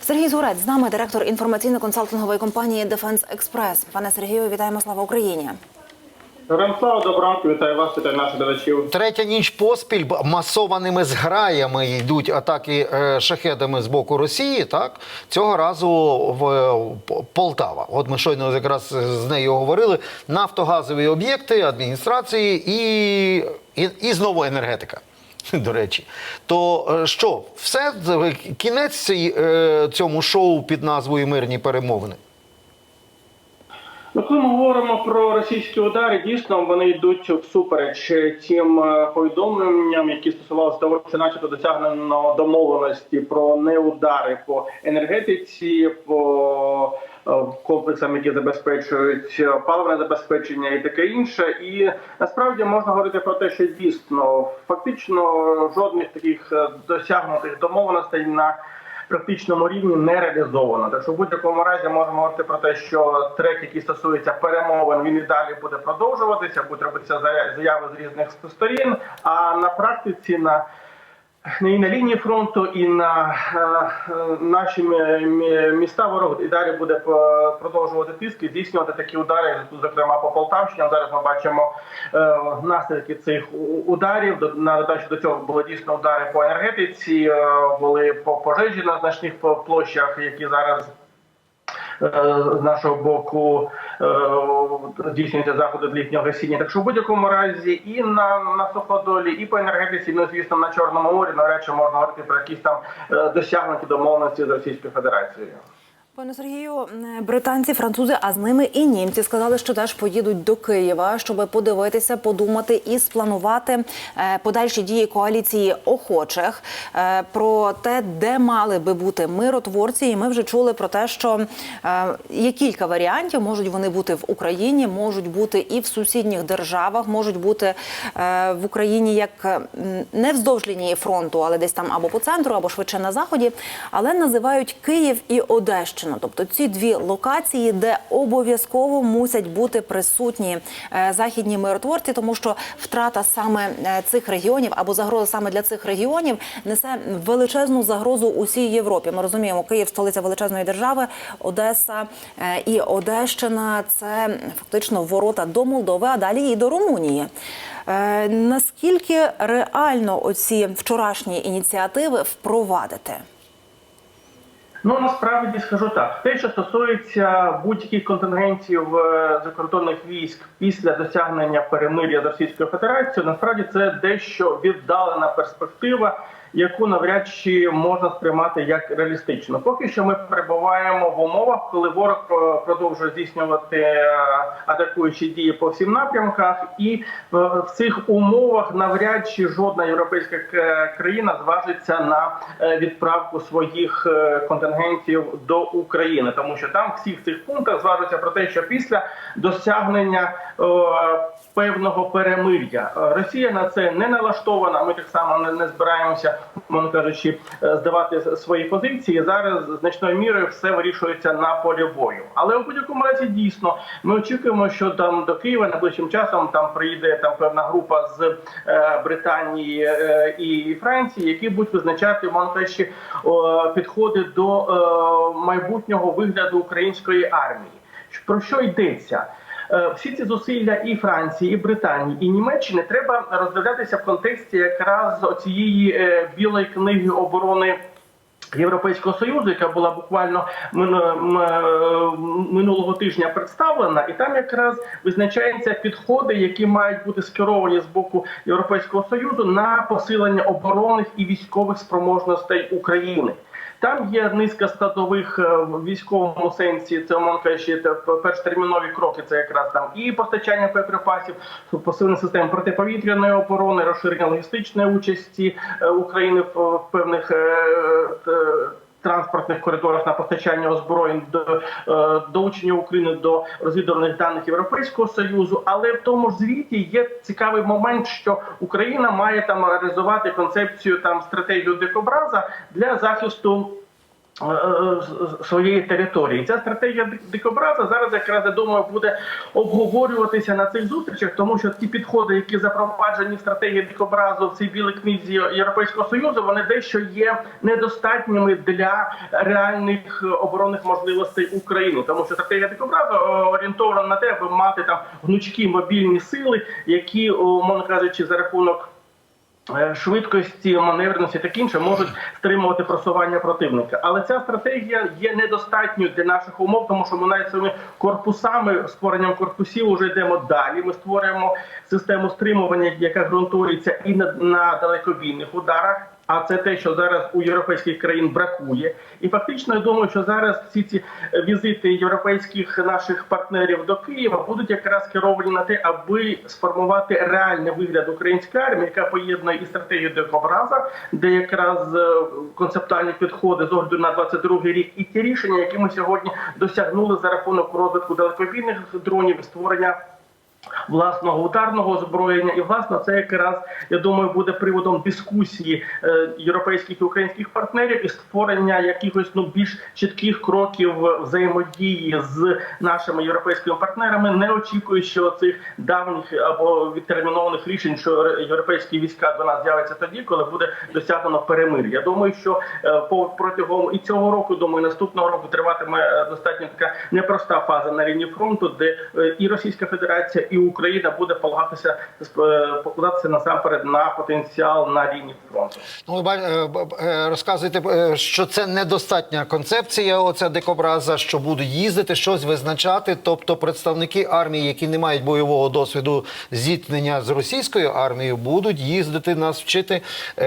Сергій Зурець з нами, директор інформаційно-консалтингової компанії Дефенс Експрес. Пане Сергію, вітаємо слава Україні. Слава, ранку, вітаю вас, вітаю наших глядачів. Третя ніч поспіль масованими зграями йдуть атаки е, шахедами з боку Росії. Так цього разу в е, Полтава. От ми щойно якраз з нею говорили. Нафтогазові об'єкти, адміністрації і, і, і знову енергетика. До речі, то е, що, все кінець е, цьому шоу під назвою Мирні перемовини? Ну, коли ми говоримо про російські удари, дійсно вони йдуть всупереч тим е, повідомленням, які стосувалися того, що начебто досягнено домовленості про неудари по енергетиці, по комплексам, які забезпечують е, паливне забезпечення і таке інше. І насправді можна говорити про те, що дійсно фактично жодних таких е, досягнутих домовленостей на практичному рівні не реалізовано. Так що в будь-якому разі можемо говорити про те, що трек, який стосується перемовин, він і далі буде продовжуватися, будуть робитися заяви з різних сторін. А на практиці на і на лінії фронту, і на е, е, наші мі- мі- міста ворог і далі буде е, продовжувати тиск і здійснювати такі удари, зокрема по Полтавщині. Зараз ми бачимо наслідки цих ударів. На додачу до цього були дійсно удари по енергетиці, були по пожежі на значних площах, які зараз з нашого боку здійснюється здійснюються заходи з літнього гасіння. Так що в будь-якому разі і на, на суходолі, і по енергетиці, ну звісно, на чорному морі навряд чи можна говорити про якісь там е, досягнуті домовленості з Російською Федерацією. Пане Сергію, британці, французи, а з ними і німці сказали, що теж поїдуть до Києва, щоб подивитися, подумати і спланувати е, подальші дії коаліції охочих е, про те, де мали би бути миротворці. І ми вже чули про те, що е, є кілька варіантів. Можуть вони бути в Україні, можуть бути і в сусідніх державах, можуть бути в Україні як не вздовж лінії фронту, але десь там або по центру, або швидше на заході. Але називають Київ і Одещину. Тобто ці дві локації, де обов'язково мусять бути присутні е, західні миротворці, тому що втрата саме е, цих регіонів або загроза саме для цих регіонів несе величезну загрозу усій Європі. Ми розуміємо, Київ столиця величезної держави, Одеса е, і Одещина це фактично ворота до Молдови, а далі і до Румунії. Наскільки реально оці вчорашні ініціативи впровадити? Ну насправді скажу так: те, що стосується будь-яких контингентів е, закордонних військ після досягнення перемир'я з Російською Федерацією, насправді це дещо віддалена перспектива, яку навряд чи можна сприймати як реалістично. Поки що ми перебуваємо в умовах, коли ворог е, продовжує здійснювати е, атакуючі дії по всім напрямках, і е, в цих умовах навряд чи жодна європейська країна зважиться на відправку своїх контингентів до України, тому що там всіх цих пунктах зважується про те, що після досягнення певного перемир'я Росія на це не налаштована. Ми так само не збираємося, мовно кажучи, е, здавати свої позиції. Зараз значною мірою все вирішується на полі бою. Але у будь-якому разі дійсно ми очікуємо, що там до Києва найближчим часом там приїде там певна група з е, Британії е, і Франції, які будуть визначати мовно кажучи, підходи до майбутнього вигляду української армії. Про що йдеться? Е, Всі ці зусилля і Франції, і Британії, і Німеччини треба роздивлятися в контексті якраз цієї е, білої книги оборони. Європейського союзу, яка була буквально е, минулого тижня представлена, і там якраз визначаються підходи, які мають бути скеровані з боку Європейського союзу на посилення оборонних і військових спроможностей України. Там є низка складових е, в військовому сенсі. Це кажучи, те- першотермінові кроки. Це якраз там і постачання боєприпасів, посилення систем протиповітряної оборони, розширення логістичної участі е, України в, певних е, транспортних коридорах на постачання озброєнь до е, долучення України до розвідувальних даних Європейського союзу. Але в тому ж звіті є цікавий момент, що Україна має там реалізувати концепцію там стратегію дикобраза для захисту своєї території. Ця стратегія дикобраза зараз якраз я думаю буде обговорюватися на цих зустрічах, тому що ті підходи, які запроваджені в стратегії дикобразу в цій білій книзі Європейського союзу, вони дещо є недостатніми для реальних е, оборонних можливостей України, тому що стратегія дикобразу е, орієнтована на те, аби мати там гнучкі мобільні сили, які, умовно кажучи, за рахунок е, швидкості, маневреності та інше можуть стримувати просування противника. Але ця стратегія є недостатньою для наших умов, тому що ми навіть своїми корпусами, створенням корпусів, вже йдемо далі. Ми створюємо систему стримування, яка ґрунтується і на, на далекобійних ударах. А це те, що зараз у європейських країн бракує, і фактично я думаю, що зараз всі ці візити європейських наших партнерів до Києва будуть якраз керовані на те, аби сформувати реальний вигляд української армії, яка поєднує і стратегію дикобраза, де якраз е, концептуальні підходи з огляду на 22-й рік, і ті рішення, які ми сьогодні досягнули за рахунок розвитку далекобійних дронів, створення власного ударного озброєння, і власне це якраз я думаю буде приводом дискусії е, європейських і українських партнерів і створення якихось ну більш чітких кроків взаємодії з нашими європейськими партнерами, не очікуючи цих давніх або відтермінованих рішень, що європейські війська до нас з'являться тоді, коли буде досягнено перемир'я. Я думаю, що е, по протягом і цього року, думаю, наступного року триватиме е, достатньо така непроста фаза на лінії фронту, де і Російська Федерація, і Україна буде полагатися е, покладатися насамперед на потенціал на лінії фронту. Ну, ви е, е, розказуєте, що це недостатня концепція, оця дикобраза, що будуть їздити, щось визначати. Тобто представники армії, які не мають бойового досвіду зіткнення з російською армією, будуть їздити нас вчити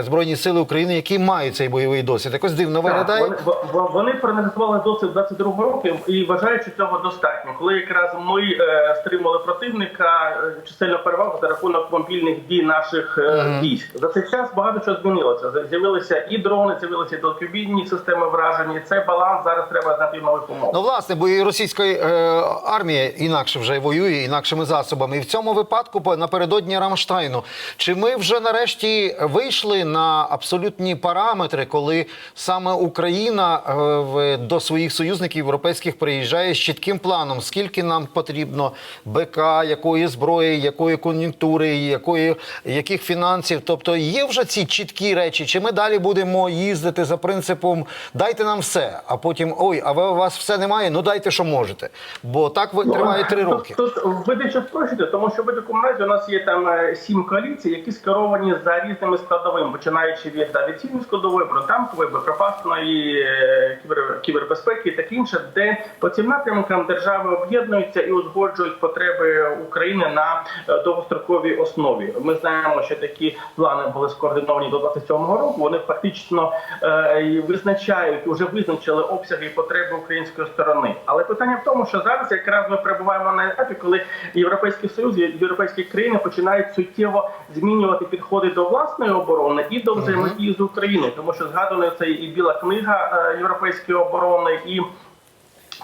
Збройні Сили України, які мають цей бойовий досвід. Якось дивно виглядає. вони, вони проаналізували досвід 22 року і вважають, що цього достатньо. Коли якраз ми стримали противника е, чисельну перевагу за рахунок мобільних дій наших е, військ. За цей час багато чого змінилося. З'явилися і дрони, з'явилися і далекобійні системи враження. І Цей баланс зараз треба знайти в нових умовах. Ну, власне, бо і російська е, армія інакше вже воює інакшими засобами. І в цьому випадку напередодні Рамштайну. Чи ми вже нарешті вийшли на абсолютні параметри, коли саме Україна е, до своїх союзників європейських приїжджає з чітким планом, скільки нам потрібно БК, якої зброї, якої кон'юнктури, якої, яких фінансів? Тобто є вже ці чіткі речі, чи ми далі будемо їздити за принципом дайте нам все, а потім ой, а ви у вас все немає? Ну дайте, що можете. Бо так ви- триває три роки. Тут ви дещо спрощуєте, тому що в будь-якому разі у нас є там е, сім коаліцій, які скеровані за різними складовими, починаючи від авіаційної складової, бронетанкової, боєприпасної, е, кібер, кібербезпеки і таке інше, де по цим напрямкам держави об'єднуються і узгоджують потреби України на е, довгостроковій основі. Ми знаємо, що такі плани були скоординовані до 27-го року. Вони фактично е, визначають, вже визначили обсяги і потреби української сторони. Але питання в тому, що зараз якраз ми перебуваємо на етапі, коли Європейський Союз європейські країни починають суттєво змінювати підходи до власної оборони і до взаємодії з Україною, тому що згадано це і біла книга е, європейської оборони і.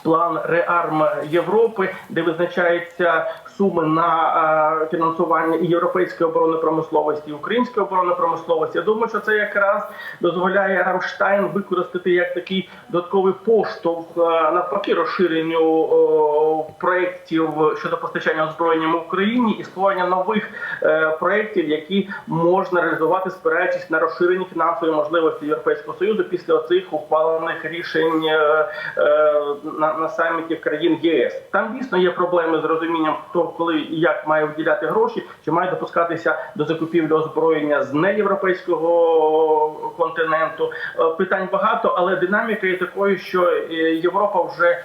План реарм Європи, де визначаються суми на е, фінансування європейської оборонної промисловості, і української оборонної промисловості. Я думаю, що це якраз дозволяє Рамштайн використати як такий додатковий поштовх е, навпаки розширенню е, проєктів щодо постачання озброєння в Україні і створення нових проєктів, які можна реалізувати, спираючись на розширені фінансові можливості Європейського союзу після оцих ухвалених рішень е, на, на саміті країн ЄС. Там дійсно є проблеми з розумінням, хто коли і як має виділяти гроші, чи має допускатися до закупівлі озброєння з неєвропейського континенту. Е, Питань багато, але динаміка є такою, що е, Європа вже е,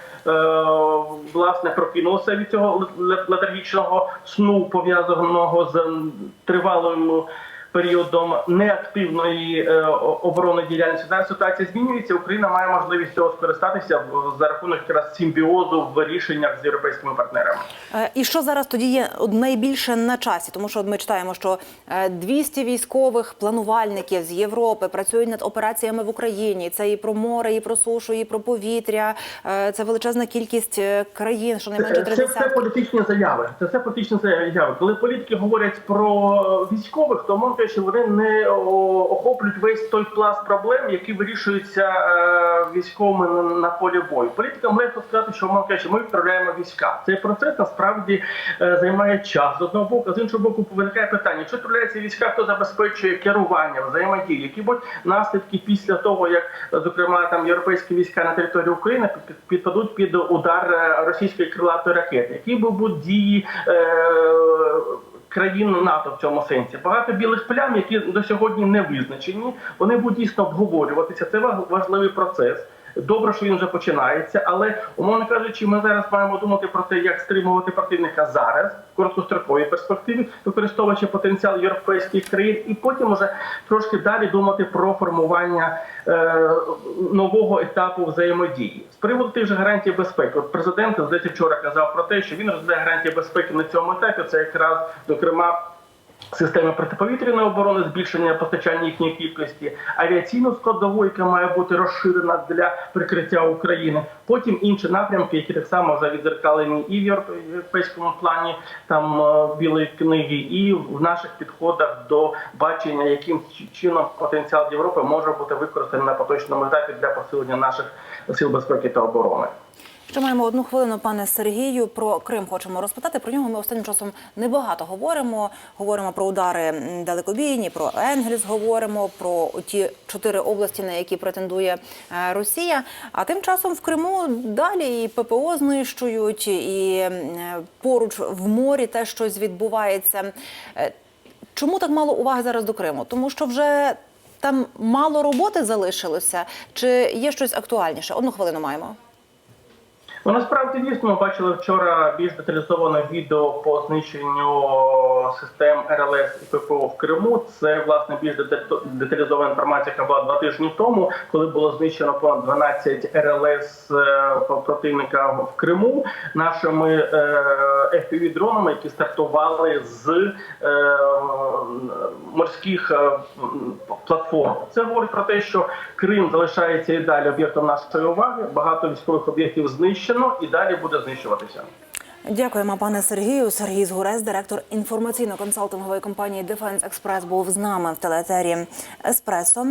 власне прокинулася від цього летаргічного сну, пов'язаного з м, тривалим періодом неактивної е, о- діяльності. Зараз ситуація змінюється. Україна має можливість цього скористатися в- за рахунок якраз симбіозу в рішеннях з європейськими партнерами. Е, І що зараз тоді є найбільше на часі? Тому що ми читаємо, що е, 200 військових планувальників з Європи працюють над операціями в Україні. Це і про море, і про сушу, і про повітря. Е, Це величезна кількість е, країн, щонайменше Це, три це все політичні заяви. Це все політичні заяви. Коли політики говорять про військових, то мовка кажучи, вони не охоплюють весь той пласт проблем, які вирішуються е, військовими на, полі бою. Політикам легко сказати, що мовно кажучи, ми відправляємо війська. Цей процес насправді е, займає час з одного боку, з іншого боку, виникає питання: якщо відправляються війська, хто забезпечує керування, взаємодію, які будуть наслідки після того, як зокрема там європейські війська на території України під- під- підпадуть під удар е, російської крилатої ракети, які будуть дії. Країн НАТО в цьому сенсі. Багато білих плям, які до сьогодні не визначені, вони будуть дійсно обговорюватися. Це ва- важливий процес. Добре, що він вже починається, але умовно кажучи, ми зараз маємо думати про те, як стримувати противника зараз в короткостроковій перспективі, використовуючи потенціал європейських країн, і потім уже трошки далі думати про формування е, нового етапу взаємодії з приводу тих же гарантій безпеки. От президент здається вчора казав про те, що він розглядає гарантії безпеки на цьому етапі. Це якраз зокрема. Системи протиповітряної оборони, збільшення постачання їхньої кількості, авіаційну складову, яка має бути розширена для прикриття України. Потім інші напрямки, які так само вже відзеркалені і в європейському плані там е, білої книги, і в наших підходах до бачення, яким чином потенціал Європи може бути використаний на поточному етапі для посилення наших сил безпеки та оборони. Ще маємо одну хвилину, пане Сергію. Про Крим хочемо розпитати. Про нього ми останнім часом небагато говоримо. Говоримо про удари далекобійні, про Енгельс говоримо, про ті чотири області, на які претендує е, Росія. А тим часом в Криму далі і ППО знищують, і е, поруч в морі теж щось відбувається. Е, Чому так мало уваги зараз до Криму? Тому що вже там мало роботи залишилося, чи є щось актуальніше? Одну хвилину маємо. Ну, насправді дійсно ми бачили вчора більш деталізоване відео по знищенню систем РЛС і ППО в Криму. Це власне більш деталізована інформація, яка була два тижні тому, коли було знищено понад 12 РЛС е, противника в Криму нашими fpv дронами які стартували з е, морських е, платформ. Це говорить про те, що Крим залишається і далі об'єктом нашої уваги. Багато військових об'єктів знищено і далі буде знищуватися. Дякуємо, пане Сергію. Сергій Згурець, директор інформаційно-консалтингової компанії Defense Express, був з нами в телетері Еспресо.